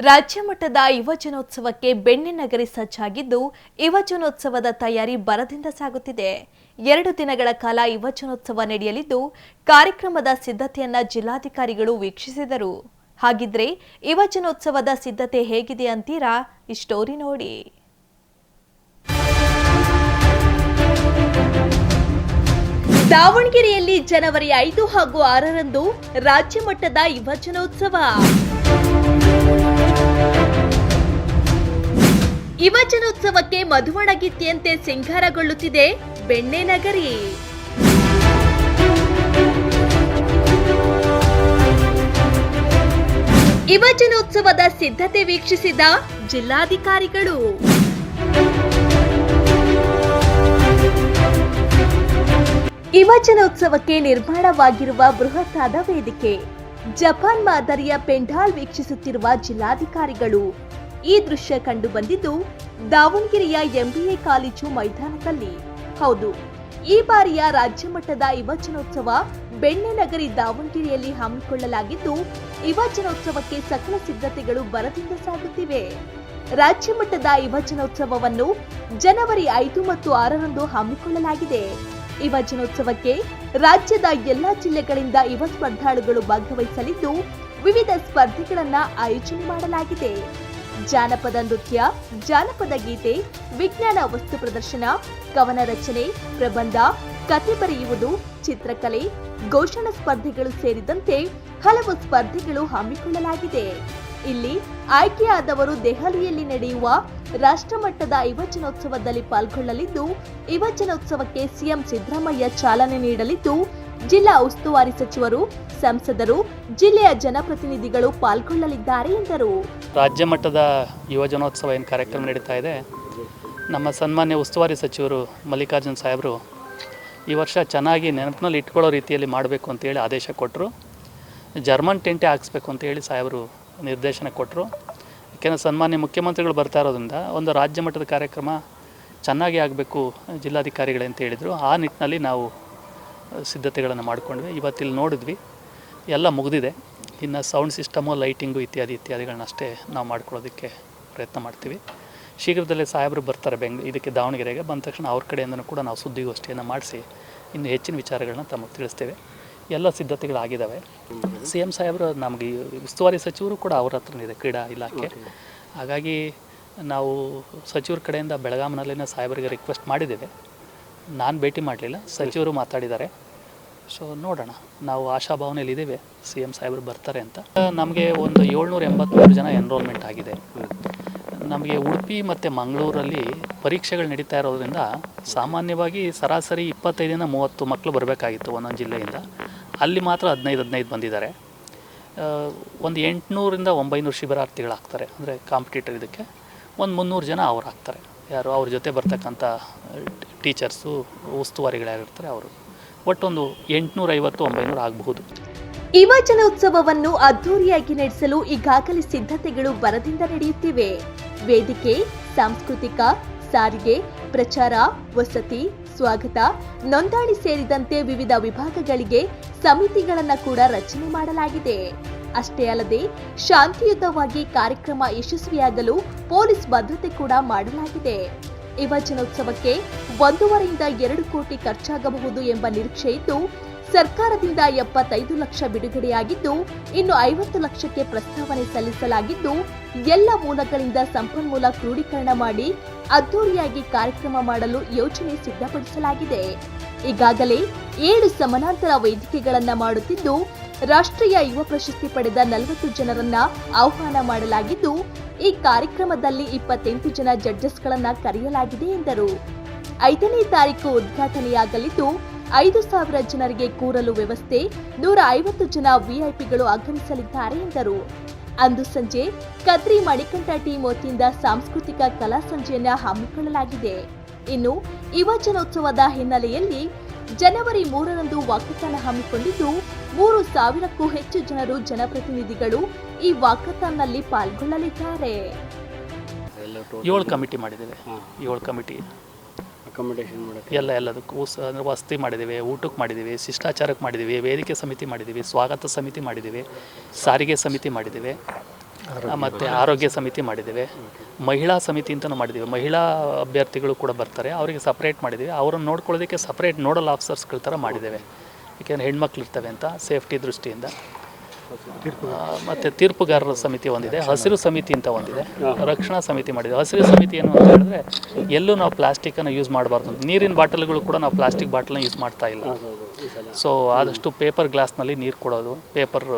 ರಾಜ್ಯ ಮಟ್ಟದ ಯುವಜನೋತ್ಸವಕ್ಕೆ ಬೆಣ್ಣೆನಗರಿ ಸಜ್ಜಾಗಿದ್ದು ಯುವಜನೋತ್ಸವದ ತಯಾರಿ ಬರದಿಂದ ಸಾಗುತ್ತಿದೆ. ಎರಡು ದಿನಗಳ ಕಾಲ ಯುವಜನೋತ್ಸವ ನಡೆಯಲಿದ್ದು, ಕಾರ್ಯಕ್ರಮದ ಸಿದ್ಧತೆಯನ್ನ ಜಿಲ್ಲಾಧಿಕಾರಿಗಳು ವೀಕ್ಷಿಸಿದರು. ಹಾಗಿದ್ರೆ ಯುವಜನೋತ್ಸವದ ಸಿದ್ಧತೆ ಹೇಗಿದೆ ಅಂತೀರಾ? ಈ ಸ್ಟೋರಿ ನೋಡಿ. ದಾವಣಗೆರೆಯಲ್ಲಿ ಜನವರಿ ಐದು ಹಾಗೂ ಆರರಂದು ರಾಜ್ಯ ಮಟ್ಟದ ಯುವಜನೋತ್ಸವ ಯುವಜನೋತ್ಸವಕ್ಕೆ ಮಧುವಣಗಿತ್ತಿಯಂತೆ ಸಿಂಗಾರಗೊಳ್ಳುತ್ತಿದೆ ಬೆಣ್ಣೆ ನಗರಿ. ಯುವಜನೋತ್ಸವದ ಸಿದ್ಧತೆ ವೀಕ್ಷಿಸಿದ ಜಿಲ್ಲಾಧಿಕಾರಿಗಳು. ಯುವಜನೋತ್ಸವಕ್ಕೆ ನಿರ್ಮಾಣವಾಗಿರುವ ಬೃಹತ್ತಾದ ವೇದಿಕೆ. ಜಪಾನ್ ಮಾದರಿಯ ಪೆಂಡಾಲ್ ವೀಕ್ಷಿಸುತ್ತಿರುವ ಜಿಲ್ಲಾಧಿಕಾರಿಗಳು. ಈ ದೃಶ್ಯ ಕಂಡು ಬಂದಿದ್ದು, ದಾವಣಗೆರೆಯ ಎಂಬಿಎ ಕಾಲೇಜು ಮೈದಾನದಲ್ಲಿ. ಹೌದು, ಈ ಬಾರಿಯ ರಾಜ್ಯ ಮಟ್ಟದ ಯುವಜನೋತ್ಸವ ಬೆಣ್ಣೆನಗರಿ ದಾವಣಗೆರೆಯಲ್ಲಿ ಹಮ್ಮಿಕೊಳ್ಳಲಾಗಿದ್ದು ಯುವಜನೋತ್ಸವಕ್ಕೆ ಸಕಲ ಸಿದ್ಧತೆಗಳು ಬರದಿಂದ ಸಾಗುತ್ತಿವೆ. ರಾಜ್ಯ ಮಟ್ಟದ ಯುವಜನೋತ್ಸವವನ್ನು ಜನವರಿ ಐದು ಮತ್ತು ಆರರಂದು ಹಮ್ಮಿಕೊಳ್ಳಲಾಗಿದೆ. ಯುವಜನೋತ್ಸವಕ್ಕೆ ರಾಜ್ಯದ ಎಲ್ಲಾ ಜಿಲ್ಲೆಗಳಿಂದ ಯುವ ಸ್ಪರ್ಧಾಳುಗಳು ಭಾಗವಹಿಸಲಿದ್ದು, ವಿವಿಧ ಸ್ಪರ್ಧೆಗಳನ್ನು ಆಯೋಜನೆ ಮಾಡಲಾಗಿದೆ. ಜಾನಪದ ನೃತ್ಯ, ಜಾನಪದ ಗೀತೆ, ವಿಜ್ಞಾನ ವಸ್ತು ಪ್ರದರ್ಶನ, ಕವನ ರಚನೆ, ಪ್ರಬಂಧ ಕತೆ ಬರೆಯುವುದು, ಚಿತ್ರಕಲೆ, ಘೋಷಣಾ ಸ್ಪರ್ಧೆಗಳು ಸೇರಿದಂತೆ ಹಲವು ಸ್ಪರ್ಧೆಗಳು ಹಮ್ಮಿಕೊಳ್ಳಲಾಗಿದೆ. ಇಲ್ಲಿ ಆಯ್ಕೆಯಾದವರು ದೆಹಲಿಯಲ್ಲಿ ನಡೆಯುವ ರಾಷ್ಟ್ರಮಟ್ಟದ ಯುವಜನೋತ್ಸವದಲ್ಲಿ ಪಾಲ್ಗೊಳ್ಳಲಿದ್ದು, ಯುವಜನೋತ್ಸವಕ್ಕೆ ಸಿಎಂ ಸಿದ್ದರಾಮಯ್ಯ ಚಾಲನೆ ನೀಡಲಿದ್ದು, ಜಿಲ್ಲಾ ಉಸ್ತುವಾರಿ ಸಚಿವರು, ಸಂಸದರು, ಜಿಲ್ಲೆಯ ಜನಪ್ರತಿನಿಧಿಗಳು ಪಾಲ್ಗೊಳ್ಳಲಿದ್ದಾರೆ ಎಂದರು. ರಾಜ್ಯ ಮಟ್ಟದ ಯುವಜನೋತ್ಸವ ಏನು ಕಾರ್ಯಕ್ರಮ ನಡೀತಾ ಇದೆ? ನಮ್ಮ ಸನ್ಮಾನ್ಯ ಉಸ್ತುವಾರಿ ಸಚಿವರು ಮಲ್ಲಿಕಾರ್ಜುನ್ ಸಾಹೇಬರು ಈ ವರ್ಷ ಚೆನ್ನಾಗಿ ನೆನಪಿನಲ್ಲಿ ಇಟ್ಕೊಳ್ಳೋ ರೀತಿಯಲ್ಲಿ ಮಾಡಬೇಕು ಅಂತೇಳಿ ಆದೇಶ ಕೊಟ್ಟರು. ಜರ್ಮನ್ ಟೆಂಟೆ ಹಾಕ್ಸ್ಬೇಕು ಅಂತೇಳಿ ಸಾಹೇಬರು ನಿರ್ದೇಶನ ಕೊಟ್ಟರು. ಯಾಕೆಂದರೆ ಸನ್ಮಾನ್ಯ ಮುಖ್ಯಮಂತ್ರಿಗಳು ಬರ್ತಾ ಇರೋದ್ರಿಂದ ಒಂದು ರಾಜ್ಯ ಮಟ್ಟದ ಕಾರ್ಯಕ್ರಮ ಚೆನ್ನಾಗಿ ಆಗಬೇಕು ಜಿಲ್ಲಾಧಿಕಾರಿಗಳೇ ಅಂತ ಹೇಳಿದರು. ಆ ನಿಟ್ಟಿನಲ್ಲಿ ನಾವು ಸಿದ್ಧತೆಗಳನ್ನು ಮಾಡಿಕೊಂಡ್ವಿ. ಇವತ್ತಿಲ್ಲಿ ನೋಡಿದ್ವಿ. ಎಲ್ಲ ಮುಗಿದಿದೆ. ಇನ್ನು ಸೌಂಡ್ ಸಿಸ್ಟಮು ಲೈಟಿಂಗು ಇತ್ಯಾದಿ ಇತ್ಯಾದಿಗಳನ್ನ ಅಷ್ಟೇ ನಾವು ಮಾಡ್ಕೊಳ್ಳೋದಕ್ಕೆ ಪ್ರಯತ್ನ ಮಾಡ್ತೀವಿ. ಶೀಘ್ರದಲ್ಲೇ ಸಾಹೇಬರು ಬರ್ತಾರೆ ಬೆಂಗ್, ಇದಕ್ಕೆ ದಾವಣಗೆರೆಗೆ. ಬಂದ ತಕ್ಷಣ ಅವ್ರ ಕಡೆಯಿಂದನೂ ಕೂಡ ನಾವು ಸುದ್ದಿಗೋಷ್ಠಿಯನ್ನು ಮಾಡಿಸಿ ಇನ್ನು ಹೆಚ್ಚಿನ ವಿಚಾರಗಳನ್ನ ತಮಗೆ ತಿಳಿಸ್ತೇವೆ. ಎಲ್ಲ ಸಿದ್ಧತೆಗಳಾಗಿದ್ದಾವೆ. ಸಿ ಎಂ ಸಾಹೇಬರು ನಮಗೆ ಉಸ್ತುವಾರಿ ಸಚಿವರು ಕೂಡ ಅವ್ರ ಹತ್ರನೇ ಇದೆ ಕ್ರೀಡಾ ಇಲಾಖೆ. ಹಾಗಾಗಿ ನಾವು ಸಚಿವರ ಕಡೆಯಿಂದ ಬೆಳಗಾಂನಲ್ಲಿನ ಸಾಹೇಬರಿಗೆ ರಿಕ್ವೆಸ್ಟ್ ಮಾಡಿದ್ದೇವೆ. ನಾನು ಭೇಟಿ ಮಾಡಲಿಲ್ಲ ಸಚಿವರು ಮಾತಾಡಿದ್ದಾರೆ. ಸೊ ನೋಡೋಣ. ನಾವು ಆಶಾಭಾವನೆಯಲ್ಲಿ ಇದ್ದೇವೆ ಸಿ ಎಂ ಸಾಹೇಬರು ಬರ್ತಾರೆ ಅಂತ. ನಮಗೆ ಒಂದು ಏಳ್ನೂರ ಎಂಬತ್ತ್ಮೂರು ಜನ ಎನ್ರೋಲ್ಮೆಂಟ್ ಆಗಿದೆ. ನಮಗೆ ಉಡುಪಿ ಮತ್ತು ಮಂಗಳೂರಲ್ಲಿ ಪರೀಕ್ಷೆಗಳು ನಡೀತಾ ಇರೋದ್ರಿಂದ ಸಾಮಾನ್ಯವಾಗಿ ಸರಾಸರಿ ಇಪ್ಪತ್ತೈದಿಂದ ಮೂವತ್ತು ಮಕ್ಕಳು ಬರಬೇಕಾಗಿತ್ತು ಒಂದೊಂದು ಜಿಲ್ಲೆಯಿಂದ. ಅಲ್ಲಿ ಮಾತ್ರ ಹದಿನೈದು ಹದಿನೈದು ಬಂದಿದ್ದಾರೆ. ಒಂದು ಎಂಟುನೂರಿಂದ ಒಂಬೈನೂರು ಶಿಬಿರಾರ್ಥಿಗಳಾಗ್ತಾರೆ. ಅಂದರೆ ಕಾಂಪಿಟೇಟರ್ ಇದಕ್ಕೆ ಒಂದು ಮುನ್ನೂರು ಜನ ಅವ್ರು ಆಗ್ತಾರೆ ಯಾರು? ಅವ್ರ ಜೊತೆ ಬರ್ತಕ್ಕಂಥ ಟೀಚರ್ಸು ಉಸ್ತುವಾರಿಗಳು ಯಾರಿರ್ತಾರೆ ಅವರು. ಒಟ್ಟೊಂದು ಎಂಟುನೂರೈವತ್ತು, ಒಂಬೈನೂರು ಆಗಬಹುದು. ಯುವಜನೋತ್ಸವವನ್ನು ಅದ್ಧೂರಿಯಾಗಿ ನಡೆಸಲು ಈಗಾಗಲೇ ಸಿದ್ಧತೆಗಳು ಬರದಿಂದ ನಡೆಯುತ್ತಿವೆ. ವೇದಿಕೆ, ಸಾಂಸ್ಕೃತಿಕ, ಸಾರಿಗೆ, ಪ್ರಚಾರ, ವಸತಿ ಸ್ವಾಗತ. ನೋಂದಣಿ ಸೇರಿದಂತೆ ವಿವಿಧ ವಿಭಾಗಗಳಿಗೆ ಸಮಿತಿಗಳನ್ನ ಕೂಡ ರಚನೆ ಮಾಡಲಾಗಿದೆ. ಅಷ್ಟೇ ಅಲ್ಲದೆ, ಶಾಂತಿಯುತವಾಗಿ ಕಾರ್ಯಕ್ರಮ ಯಶಸ್ವಿಯಾಗಲು ಪೊಲೀಸ್ ಭದ್ರತೆ ಕೂಡ ಮಾಡಲಾಗಿದೆ. ಯುವಜನೋತ್ಸವಕ್ಕೆ ಒಂದೂವರೆಯಿಂದ ಎರಡು ಕೋಟಿ ಖರ್ಚಾಗಬಹುದು ಎಂಬ ನಿರೀಕ್ಷೆ ಇದ್ದು ಸರ್ಕಾರದಿಂದ ಎಪ್ಪತ್ತೈದು ಲಕ್ಷ ಬಿಡುಗಡೆಯಾಗಿದ್ದು, ಇನ್ನು ಐವತ್ತು ಲಕ್ಷಕ್ಕೆ ಪ್ರಸ್ತಾವನೆ ಸಲ್ಲಿಸಲಾಗಿದ್ದು, ಎಲ್ಲ ಮೂಲಗಳಿಂದ ಸಂಪನ್ಮೂಲ ಕ್ರೋಢೀಕರಣ ಮಾಡಿ ಅದ್ದೂರಿಯಾಗಿ ಕಾರ್ಯಕ್ರಮ ಮಾಡಲು ಯೋಜನೆ ಸಿದ್ಧಪಡಿಸಲಾಗಿದೆ. ಈಗಾಗಲೇ ಏಳು ಸಮಾನಾಂತರ ವೇದಿಕೆಗಳನ್ನ ಮಾಡುತ್ತಿದ್ದು, ರಾಷ್ಟ್ರೀಯ ಯುವ ಪ್ರಶಸ್ತಿ ಪಡೆದ ನಲವತ್ತು ಜನರನ್ನ ಆಹ್ವಾನ ಮಾಡಲಾಗಿದ್ದು, ಈ ಕಾರ್ಯಕ್ರಮದಲ್ಲಿ ಇಪ್ಪತ್ತೆಂಟು ಜನ ಜಡ್ಜಸ್ಗಳನ್ನ ಕರೆಯಲಾಗಿದೆ ಎಂದರು. ಐದನೇ ತಾರೀಕು ಉದ್ಘಾಟನೆಯಾಗಲಿದ್ದು, ಐದು ಸಾವಿರ ಜನರಿಗೆ ಕೂರಲು ವ್ಯವಸ್ಥೆ, ನೂರ ಐವತ್ತು ಜನ ವಿಐಪಿಗಳು ಆಗಮಿಸಲಿದ್ದಾರೆ ಎಂದರು. ಅಂದು ಸಂಜೆ ಕದ್ರಿ ಮಣಿಕಂಠ ಟೀಮ್ ವತಿಯಿಂದ ಸಾಂಸ್ಕೃತಿಕ ಕಲಾ ಸಂಜೆಯನ್ನು ಹಮ್ಮಿಕೊಳ್ಳಲಾಗಿದೆ. ಇನ್ನು ಯುವಜನೋತ್ಸವದ ಹಿನ್ನೆಲೆಯಲ್ಲಿ ಜನವರಿ ಮೂರರಂದು ವಾಕಥಾನ್ ಹಮ್ಮಿಕೊಂಡಿದ್ದು, ಮೂರು ಸಾವಿರಕ್ಕೂ ಹೆಚ್ಚು ಜನರು ಜನಪ್ರತಿನಿಧಿಗಳು ಈ ವಾಕಥಾನ್ನಲ್ಲಿ ಪಾಲ್ಗೊಳ್ಳಲಿದ್ದಾರೆ. ಏಳು ಕಮಿಟಿ ಮಾಡಿದ್ದೇವೆ. ಏಳು ಕಮಿಟಿ. ಅಕಾಮಿಡೇಷನ್ ಮಾಡೋಕ್ಕೆ? ಎಲ್ಲ ಎಲ್ಲದಕ್ಕೂ ಸ- ಅಂದ್ರೆ ವಸತಿ ಮಾಡಿದ್ದೀವಿ ಊಟಕ್ಕೆ ಮಾಡಿದ್ದೀವಿ ಶಿಷ್ಟಾಚಾರಕ್ಕೆ ಮಾಡಿದ್ದೀವಿ ವೇದಿಕೆ ಸಮಿತಿ ಮಾಡಿದ್ದೀವಿ ಸ್ವಾಗತ ಸಮಿತಿ ಮಾಡಿದ್ದೀವಿ ಸಾರಿಗೆ ಸಮಿತಿ ಮಾಡಿದ್ದೀವಿ ಮತ್ತು ಆರೋಗ್ಯ ಸಮಿತಿ ಮಾಡಿದ್ದೀವಿ. ಮಹಿಳಾ ಸಮಿತಿ ಅಂತಲೂ ಮಾಡಿದ್ದೀವಿ. ಮಹಿಳಾ ಅಭ್ಯರ್ಥಿಗಳು ಕೂಡ ಬರ್ತಾರೆ. ಅವರಿಗೆ ಸಪ್ರೇಟ್ ಮಾಡಿದ್ದೀವಿ. ಅವರನ್ನು ನೋಡ್ಕೊಳ್ಳೋದಕ್ಕೆ ಸಪ್ರೇಟ್ ನೋಡಲ್ ಆಫೀಸರ್ಸ್ಗಳ ಥರ ಮಾಡಿದ್ದೇವೆ. ಯಾಕೆಂದರೆ ಹೆಣ್ಮಕ್ಳು ಇರ್ತವೆ ಅಂತ ಸೇಫ್ಟಿ ದೃಷ್ಟಿಯಿಂದ. ಮತ್ತು ತೀರ್ಪುಗಾರರ ಸಮಿತಿ ಒಂದಿದೆ ಹಸಿರು ಸಮಿತಿ ಅಂತ ಒಂದಿದೆ. ರಕ್ಷಣಾ ಸಮಿತಿ ಮಾಡಿದೆ ಹಸಿರು ಸಮಿತಿ ಏನು ಅಂತ ಹೇಳಿದ್ರೆ ಎಲ್ಲೂ ನಾವು ಪ್ಲಾಸ್ಟಿಕ್ಕನ್ನು ಯೂಸ್ ಮಾಡಬಾರ್ದು ನೀರಿನ ಬಾಟಲ್ಗಳು ಕೂಡ ನಾವು ಪ್ಲಾಸ್ಟಿಕ್ ಬಾಟಲ್ನ ಯೂಸ್ ಮಾಡ್ತಾ ಇಲ್ಲ. ಸೊ ಆದಷ್ಟು ಪೇಪರ್ ಗ್ಲಾಸ್ನಲ್ಲಿ ನೀರು ಕೊಡೋದು ಪೇಪರ್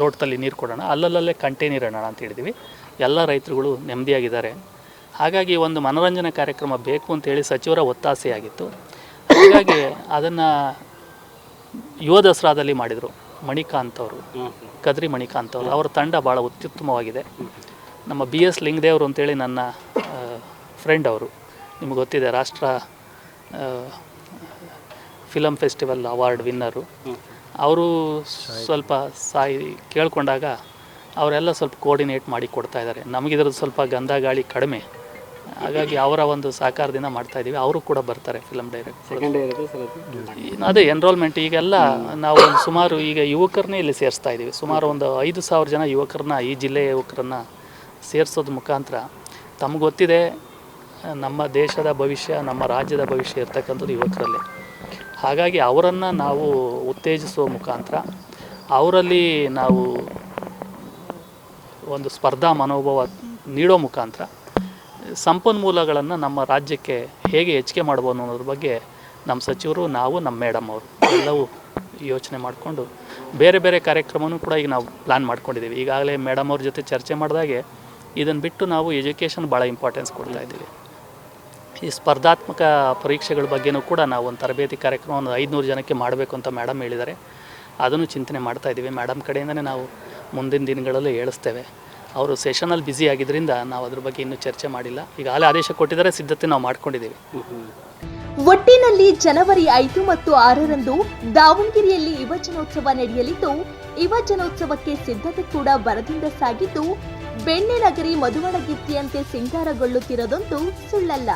ಲೋಟದಲ್ಲಿ ನೀರು ಕೊಡೋಣ. ಅಲ್ಲಲ್ಲೇ ಕಂಟೈನರ್ ಇಡೋಣ ಅಂತ ಹೇಳಿದ್ವಿ. ಎಲ್ಲ ರೈತರುಗಳು ನೆಮ್ಮದಿಯಾಗಿದ್ದಾರೆ. ಹಾಗಾಗಿ ಒಂದು ಮನೋರಂಜನೆ ಕಾರ್ಯಕ್ರಮ ಬೇಕು ಅಂತೇಳಿ ಸಚಿವರ ಒತ್ತಾಸೆಯಾಗಿತ್ತು. ಹಾಗಾಗಿ ಅದನ್ನು ಯುವ ದಸರಾದಲ್ಲಿ ಮಾಡಿದರು. ಮಣಿಕಾಂತ್ ಅವರು ಕದ್ರಿ ಮಣಿಕಾಂತ್ ಅವರು. ಅವರ ತಂಡ ಭಾಳ ಅತ್ಯುತ್ತಮವಾಗಿದೆ ನಮ್ಮ ಬಿ ಎಸ್ ಲಿಂಗದೇವರು ಅಂತೇಳಿ ನನ್ನ ಫ್ರೆಂಡ್ ಅವರು. ನಿಮ್ಗೆ ಗೊತ್ತಿದೆ ರಾಷ್ಟ್ರ ಫಿಲಮ್ ಫೆಸ್ಟಿವಲ್ ಅವಾರ್ಡ್ ವಿನ್ನರು ಅವರು ಸ್ವಲ್ಪ ಸಾಯಿ ಕೇಳಿಕೊಂಡಾಗ ಅವರೆಲ್ಲ ಸ್ವಲ್ಪ ಕೋರ್ಡಿನೇಟ್ ಮಾಡಿ ಕೊಡ್ತಾ ಇದ್ದಾರೆ. ನಮಗಿದ್ರದ್ದು ಸ್ವಲ್ಪ ಗಂಧ ಗಾಳಿ ಕಡಿಮೆ. ಹಾಗಾಗಿ ಅವರ ಒಂದು ಸಹಕಾರದಿಂದ ಮಾಡ್ತಾ ಇದ್ದೀವಿ. ಅವರು ಕೂಡ ಬರ್ತಾರೆ ಫಿಲಮ್ ಡೈರೆಕ್ಟ್ ಅದು ಎನ್ರೋಲ್ಮೆಂಟ್ ಈಗೆಲ್ಲ ನಾವು ಒಂದು ಸುಮಾರು ಈಗ ಯುವಕರನ್ನೇ ಇಲ್ಲಿ ಸೇರಿಸ್ತಾ ಇದ್ದೀವಿ. ಸುಮಾರು ಒಂದು ಐದು ಸಾವಿರ ಜನ ಯುವಕರನ್ನ ಈ ಜಿಲ್ಲೆಯ ಯುವಕರನ್ನ ಸೇರಿಸೋದ್ರ ಮುಖಾಂತರ ತಮ್ಗೆ ಗೊತ್ತಿದೆ ನಮ್ಮ ದೇಶದ ಭವಿಷ್ಯ ನಮ್ಮ ರಾಜ್ಯದ ಭವಿಷ್ಯ ಇರ್ತಕ್ಕಂಥದ್ದು ಯುವಕರಲ್ಲಿ. ಹಾಗಾಗಿ ಅವರನ್ನು ನಾವು ಉತ್ತೇಜಿಸುವ ಮುಖಾಂತರ ಅವರಲ್ಲಿ ನಾವು ಒಂದು ಸ್ಪರ್ಧಾ ಮನೋಭಾವ ನೀಡೋ ಮುಖಾಂತರ ಸಂಪನ್ಮೂಲಗಳನ್ನು ನಮ್ಮ ರಾಜ್ಯಕ್ಕೆ ಹೇಗೆ ಹೆಚ್ಚಿಗೆ ಮಾಡ್ಬೋದು ಅನ್ನೋದ್ರ ಬಗ್ಗೆ ನಮ್ಮ ಸಚಿವರು, ನಾವು, ನಮ್ಮ ಮೇಡಮ್ ಅವರು ಎಲ್ಲವೂ ಯೋಚನೆ ಮಾಡಿಕೊಂಡು ಬೇರೆ ಬೇರೆ ಕಾರ್ಯಕ್ರಮವೂ ಕೂಡ ಈಗ ನಾವು ಪ್ಲ್ಯಾನ್ ಮಾಡ್ಕೊಂಡಿದ್ದೀವಿ. ಈಗಾಗಲೇ ಮೇಡಮ್ ಅವ್ರ ಜೊತೆ ಚರ್ಚೆ ಮಾಡಿದಾಗೆ ಇದನ್ನು ಬಿಟ್ಟು ನಾವು ಎಜುಕೇಷನ್ ಭಾಳ ಇಂಪಾರ್ಟೆನ್ಸ್ ಕೊಡ್ತಾ ಇದ್ದೀವಿ. ಈ ಸ್ಪರ್ಧಾತ್ಮಕ ಪರೀಕ್ಷೆಗಳ ಬಗ್ಗೆನೂ ಕೂಡ ನಾವು ಒಂದು ತರಬೇತಿ ಕಾರ್ಯಕ್ರಮ ಒಂದು ಐದುನೂರು ಜನಕ್ಕೆ ಮಾಡಬೇಕು ಅಂತ ಮೇಡಮ್ ಹೇಳಿದ್ದಾರೆ. ಅದನ್ನು ಚಿಂತನೆ ಮಾಡ್ತಾ ಇದ್ದೀವಿ. ಮೇಡಮ್ ಕಡೆಯಿಂದನೇ ನಾವು ಮುಂದಿನ ದಿನಗಳಲ್ಲಿ ಹೇಳಿಸ್ತೇವೆ ಅವರು ಸೆಷನಲ್ಲಿ ಬ್ಯುಸಿ ಆಗಿದ್ದರಿಂದ ನಾವು ಅದ್ರ ಬಗ್ಗೆ ಇನ್ನೂ ಚರ್ಚೆ ಮಾಡಿಲ್ಲ. ಈಗ ಈಗಾಗಲೇ ಆದೇಶ ಕೊಟ್ಟಿದ್ದಾರೆ, ಸಿದ್ಧತೆ ನಾವು ಮಾಡ್ಕೊಂಡಿದ್ದೀವಿ. ಒಟ್ಟಿನಲ್ಲಿ ಜನವರಿ ಐದು ಮತ್ತು ಆರರಂದು ದಾವಣಗೆರೆಯಲ್ಲಿ ಯುವಜನೋತ್ಸವ ನಡೆಯಲಿದ್ದು ಯುವಜನೋತ್ಸವಕ್ಕೆ ಸಿದ್ಧತೆ ಕೂಡ ಬರದಿಂದ ಸಾಗಿದ್ದು, ಬೆಣ್ಣೆ ನಗರಿ ಮಧುವಣಗಿತ್ತಿಯಂತೆ ಸಿಂಗಾರಗೊಳ್ಳುತ್ತಿರೋದೊಂದು ಸುಳ್ಳಲ್ಲ.